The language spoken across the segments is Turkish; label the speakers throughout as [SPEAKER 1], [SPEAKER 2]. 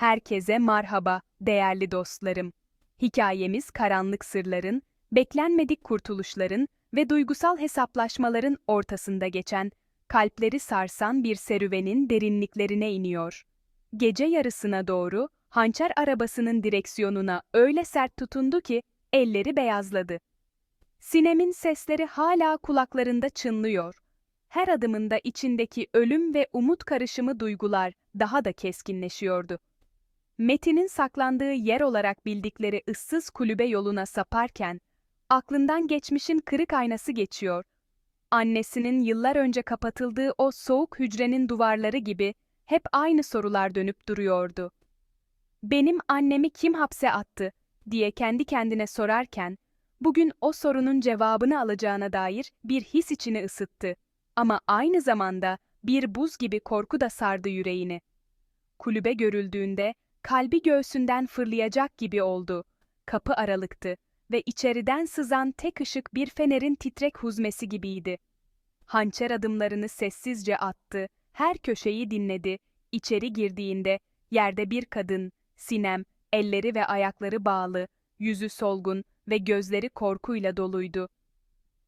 [SPEAKER 1] Herkese merhaba, değerli dostlarım. Hikayemiz karanlık sırların, beklenmedik kurtuluşların ve duygusal hesaplaşmaların ortasında geçen, kalpleri sarsan bir serüvenin derinliklerine iniyor. Gece yarısına doğru, hançer arabasının direksiyonuna öyle sert tutundu ki, elleri beyazladı. Sinem'in sesleri hala kulaklarında çınlıyor. Her adımında içindeki ölüm ve umut karışımı duygular daha da keskinleşiyordu. Metin'in saklandığı yer olarak bildikleri ıssız kulübe yoluna saparken, aklından geçmişin kırık aynası geçiyor. Annesinin yıllar önce kapatıldığı o soğuk hücrenin duvarları gibi hep aynı sorular dönüp duruyordu. Benim annemi kim hapse attı diye kendi kendine sorarken, bugün o sorunun cevabını alacağına dair bir his içini ısıttı. Ama aynı zamanda bir buz gibi korku da sardı yüreğini. Kulübe görüldüğünde kalbi göğsünden fırlayacak gibi oldu. Kapı aralıktı ve içeriden sızan tek ışık bir fenerin titrek huzmesi gibiydi. Hançer adımlarını sessizce attı, her köşeyi dinledi. İçeri girdiğinde yerde bir kadın, Sinem, elleri ve ayakları bağlı, yüzü solgun ve gözleri korkuyla doluydu.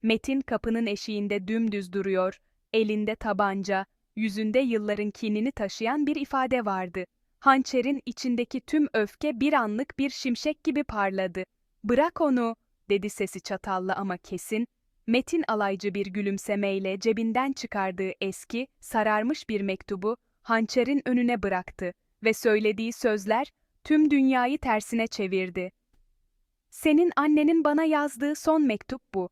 [SPEAKER 1] Metin kapının eşiğinde dümdüz duruyor, elinde tabanca, yüzünde yılların kinini taşıyan bir ifade vardı. Hançerin içindeki tüm öfke bir anlık bir şimşek gibi parladı. Bırak onu, dedi sesi çatallı ama kesin. Metin alaycı bir gülümsemeyle cebinden çıkardığı eski, sararmış bir mektubu hançerin önüne bıraktı ve söylediği sözler tüm dünyayı tersine çevirdi. Senin annenin bana yazdığı son mektup bu.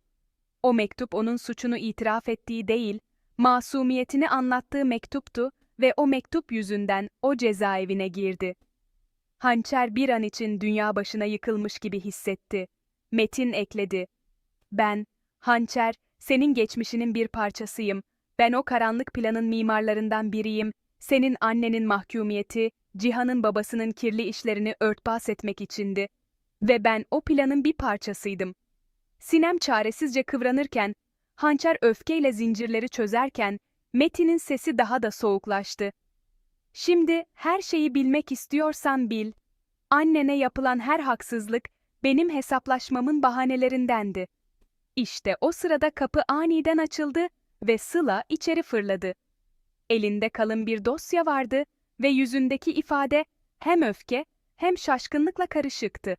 [SPEAKER 1] O mektup onun suçunu itiraf ettiği değil, masumiyetini anlattığı mektuptu ve o mektup yüzünden o cezaevine girdi. Hançer bir an için dünya başına yıkılmış gibi hissetti. Metin ekledi. Ben, Hançer, senin geçmişinin bir parçasıyım. Ben o karanlık planın mimarlarından biriyim. Senin annenin mahkumiyeti, Cihan'ın babasının kirli işlerini örtbas etmek içindi. Ve ben o planın bir parçasıydım. Sinem çaresizce kıvranırken, hançer öfkeyle zincirleri çözerken, Metin'in sesi daha da soğuklaştı. Şimdi her şeyi bilmek istiyorsan bil. Annene yapılan her haksızlık benim hesaplaşmamın bahanelerindendi. İşte o sırada kapı aniden açıldı ve Sıla içeri fırladı. Elinde kalın bir dosya vardı ve yüzündeki ifade hem öfke hem şaşkınlıkla karışıktı.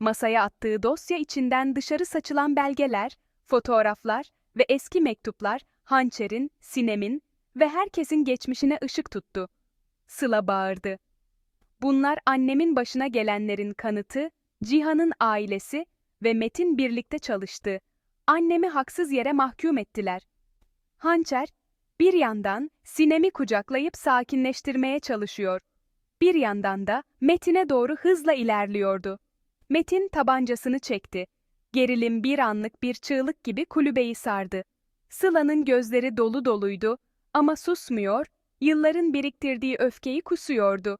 [SPEAKER 1] Masaya attığı dosya içinden dışarı saçılan belgeler, fotoğraflar ve eski mektuplar Hançer'in, Sinem'in ve herkesin geçmişine ışık tuttu. Sıla bağırdı. Bunlar annemin başına gelenlerin kanıtı, Cihan'ın ailesi ve Metin birlikte çalıştı. Annemi haksız yere mahkum ettiler. Hançer, bir yandan Sinem'i kucaklayıp sakinleştirmeye çalışıyor. Bir yandan da Metin'e doğru hızla ilerliyordu. Metin tabancasını çekti. Gerilim bir anlık bir çığlık gibi kulübeyi sardı. Sıla'nın gözleri dolu doluydu ama susmuyor, yılların biriktirdiği öfkeyi kusuyordu.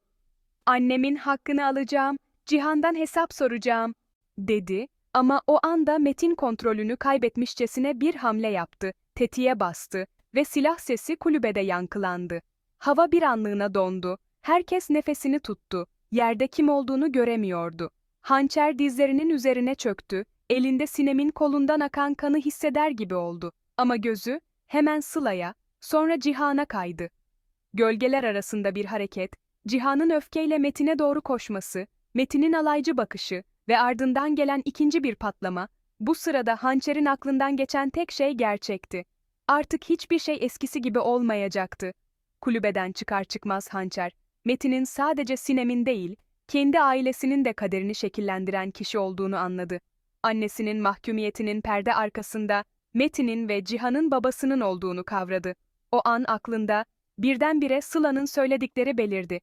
[SPEAKER 1] Annemin hakkını alacağım, Cihan'dan hesap soracağım, dedi ama o anda Metin kontrolünü kaybetmişçesine bir hamle yaptı, tetiğe bastı ve silah sesi kulübede yankılandı. Hava bir anlığına dondu, herkes nefesini tuttu, yerde kim olduğunu göremiyordu. Hançer dizlerinin üzerine çöktü, elinde Sinem'in kolundan akan kanı hisseder gibi oldu. Ama gözü hemen Sıla'ya, sonra Cihan'a kaydı. Gölgeler arasında bir hareket, Cihan'ın öfkeyle Metin'e doğru koşması, Metin'in alaycı bakışı ve ardından gelen ikinci bir patlama, bu sırada hançerin aklından geçen tek şey gerçekti. Artık hiçbir şey eskisi gibi olmayacaktı. Kulübeden çıkar çıkmaz hançer, Metin'in sadece Sinem'in değil, kendi ailesinin de kaderini şekillendiren kişi olduğunu anladı. Annesinin mahkumiyetinin perde arkasında Metin'in ve Cihan'ın babasının olduğunu kavradı. O an aklında birdenbire Sıla'nın söyledikleri belirdi.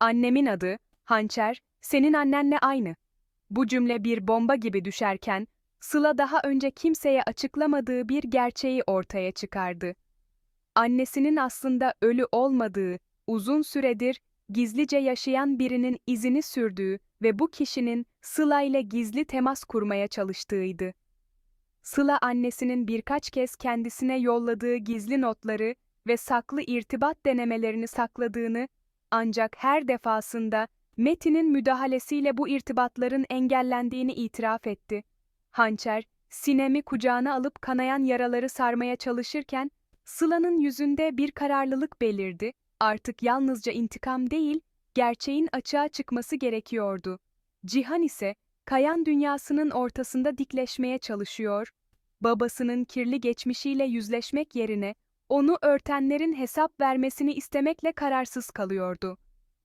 [SPEAKER 1] Annemin adı, Hançer, senin annenle aynı. Bu cümle bir bomba gibi düşerken, Sıla daha önce kimseye açıklamadığı bir gerçeği ortaya çıkardı. Annesinin aslında ölü olmadığı, uzun süredir gizlice yaşayan birinin izini sürdüğü ve bu kişinin Sıla ile gizli temas kurmaya çalıştığıydı. Sıla annesinin birkaç kez kendisine yolladığı gizli notları ve saklı irtibat denemelerini sakladığını Ancak her defasında Metin'in müdahalesiyle bu irtibatların engellendiğini itiraf etti. Hançer, Sinem'i kucağına alıp kanayan yaraları sarmaya çalışırken, Sıla'nın yüzünde bir kararlılık belirdi. Artık yalnızca intikam değil, gerçeğin açığa çıkması gerekiyordu. Cihan ise, kayan dünyasının ortasında dikleşmeye çalışıyor, babasının kirli geçmişiyle yüzleşmek yerine, onu örtenlerin hesap vermesini istemekle kararsız kalıyordu.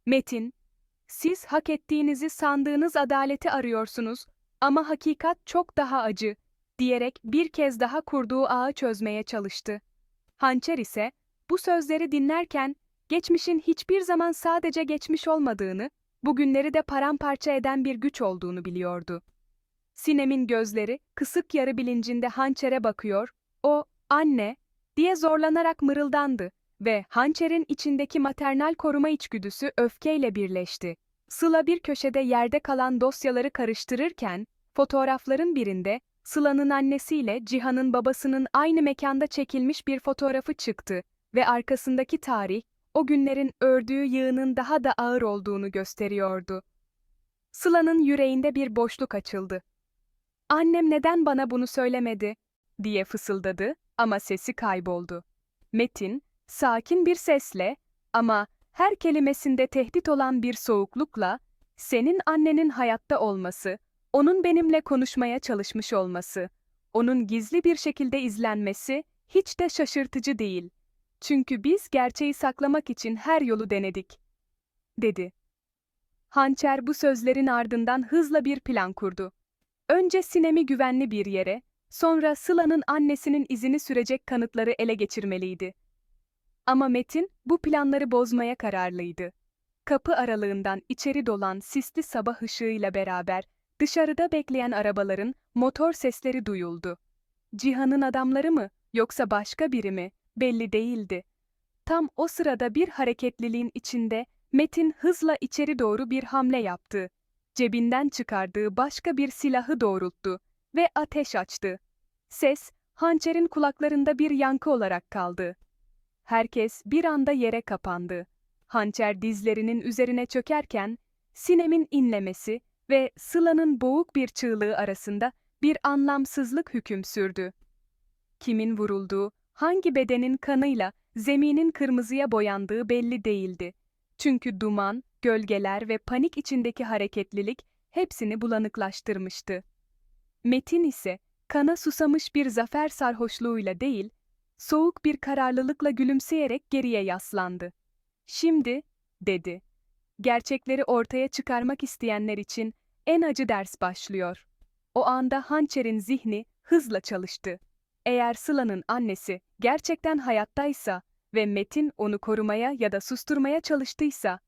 [SPEAKER 1] Metin, siz hak ettiğinizi sandığınız adaleti arıyorsunuz ama hakikat çok daha acı, diyerek bir kez daha kurduğu ağı çözmeye çalıştı. Hançer ise, bu sözleri dinlerken, geçmişin hiçbir zaman sadece geçmiş olmadığını, bugünleri de paramparça eden bir güç olduğunu biliyordu. Sinem'in gözleri, kısık yarı bilincinde hançere bakıyor, o, anne, diye zorlanarak mırıldandı ve hançerin içindeki maternal koruma içgüdüsü öfkeyle birleşti. Sıla bir köşede yerde kalan dosyaları karıştırırken, fotoğrafların birinde, Sıla'nın annesiyle Cihan'ın babasının aynı mekanda çekilmiş bir fotoğrafı çıktı ve arkasındaki tarih, o günlerin ördüğü yığının daha da ağır olduğunu gösteriyordu. Sıla'nın yüreğinde bir boşluk açıldı. Annem neden bana bunu söylemedi? diye fısıldadı ama sesi kayboldu. Metin, sakin bir sesle ama her kelimesinde tehdit olan bir soğuklukla, senin annenin hayatta olması, onun benimle konuşmaya çalışmış olması, onun gizli bir şekilde izlenmesi hiç de şaşırtıcı değil. Çünkü biz gerçeği saklamak için her yolu denedik, dedi. Hançer bu sözlerin ardından hızla bir plan kurdu. Önce Sinem'i güvenli bir yere, sonra Sıla'nın annesinin izini sürecek kanıtları ele geçirmeliydi. Ama Metin bu planları bozmaya kararlıydı. Kapı aralığından içeri dolan sisli sabah ışığıyla beraber dışarıda bekleyen arabaların motor sesleri duyuldu. Cihan'ın adamları mı yoksa başka biri mi belli değildi. Tam o sırada bir hareketliliğin içinde Metin hızla içeri doğru bir hamle yaptı. Cebinden çıkardığı başka bir silahı doğrulttu ve ateş açtı. Ses, hançerin kulaklarında bir yankı olarak kaldı. Herkes bir anda yere kapandı. Hançer dizlerinin üzerine çökerken, Sinem'in inlemesi ve Sıla'nın boğuk bir çığlığı arasında bir anlamsızlık hüküm sürdü. Kimin vurulduğu, hangi bedenin kanıyla zeminin kırmızıya boyandığı belli değildi. Çünkü duman, gölgeler ve panik içindeki hareketlilik hepsini bulanıklaştırmıştı. Metin ise kana susamış bir zafer sarhoşluğuyla değil, soğuk bir kararlılıkla gülümseyerek geriye yaslandı. Şimdi, dedi. Gerçekleri ortaya çıkarmak isteyenler için en acı ders başlıyor. O anda hançerin zihni hızla çalıştı. Eğer Sıla'nın annesi gerçekten hayattaysa ve Metin onu korumaya ya da susturmaya çalıştıysa,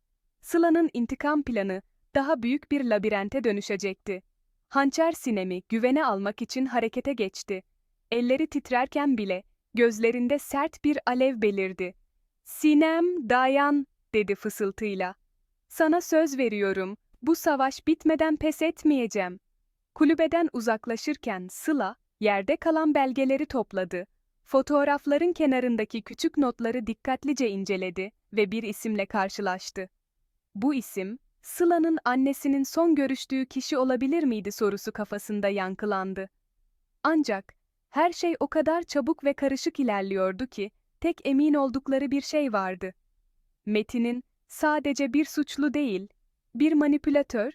[SPEAKER 1] Sıla'nın intikam planı daha büyük bir labirente dönüşecekti. Hançer Sinem'i güvene almak için harekete geçti. Elleri titrerken bile gözlerinde sert bir alev belirdi. Sinem, dayan, dedi fısıltıyla. Sana söz veriyorum, bu savaş bitmeden pes etmeyeceğim. Kulübeden uzaklaşırken Sıla, yerde kalan belgeleri topladı. Fotoğrafların kenarındaki küçük notları dikkatlice inceledi ve bir isimle karşılaştı. Bu isim, Sıla'nın annesinin son görüştüğü kişi olabilir miydi sorusu kafasında yankılandı. Ancak her şey o kadar çabuk ve karışık ilerliyordu ki tek emin oldukları bir şey vardı. Metin'in sadece bir suçlu değil, bir manipülatör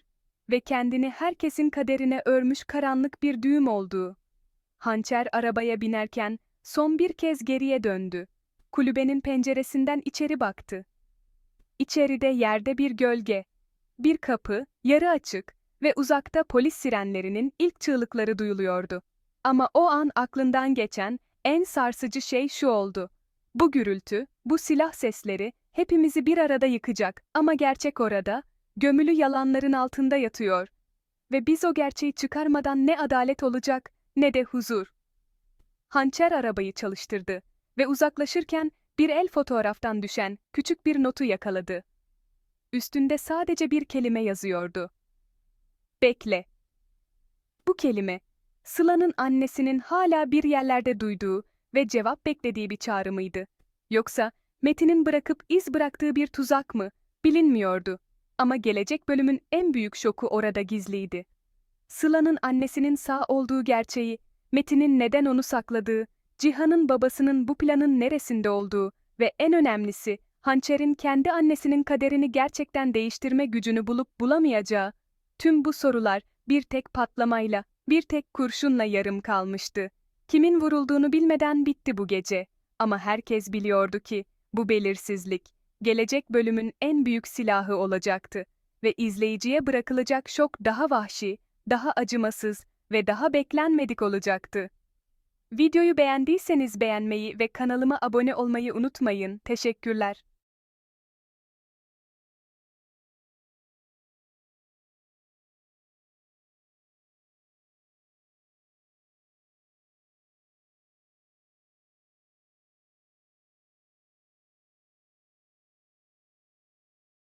[SPEAKER 1] ve kendini herkesin kaderine örmüş karanlık bir düğüm olduğu. Hançer arabaya binerken son bir kez geriye döndü. Kulübenin penceresinden içeri baktı. İçeride yerde bir gölge, bir kapı, yarı açık ve uzakta polis sirenlerinin ilk çığlıkları duyuluyordu. Ama o an aklından geçen en sarsıcı şey şu oldu. Bu gürültü, bu silah sesleri hepimizi bir arada yıkacak ama gerçek orada, gömülü yalanların altında yatıyor. Ve biz o gerçeği çıkarmadan ne adalet olacak ne de huzur. Hançer arabayı çalıştırdı ve uzaklaşırken bir el fotoğraftan düşen küçük bir notu yakaladı. Üstünde sadece bir kelime yazıyordu. Bekle. Bu kelime, Sıla'nın annesinin hala bir yerlerde duyduğu ve cevap beklediği bir çağrı mıydı? Yoksa Metin'in bırakıp iz bıraktığı bir tuzak mı, bilinmiyordu. Ama gelecek bölümün en büyük şoku orada gizliydi. Sıla'nın annesinin sağ olduğu gerçeği, Metin'in neden onu sakladığı, Cihan'ın babasının bu planın neresinde olduğu ve en önemlisi, Hançer'in kendi annesinin kaderini gerçekten değiştirme gücünü bulup bulamayacağı, tüm bu sorular bir tek patlamayla, bir tek kurşunla yarım kalmıştı. Kimin vurulduğunu bilmeden bitti bu gece. Ama herkes biliyordu ki, bu belirsizlik, gelecek bölümün en büyük silahı olacaktı ve izleyiciye bırakılacak şok daha vahşi, daha acımasız ve daha beklenmedik olacaktı. Videoyu beğendiyseniz beğenmeyi ve kanalıma abone olmayı unutmayın. Teşekkürler.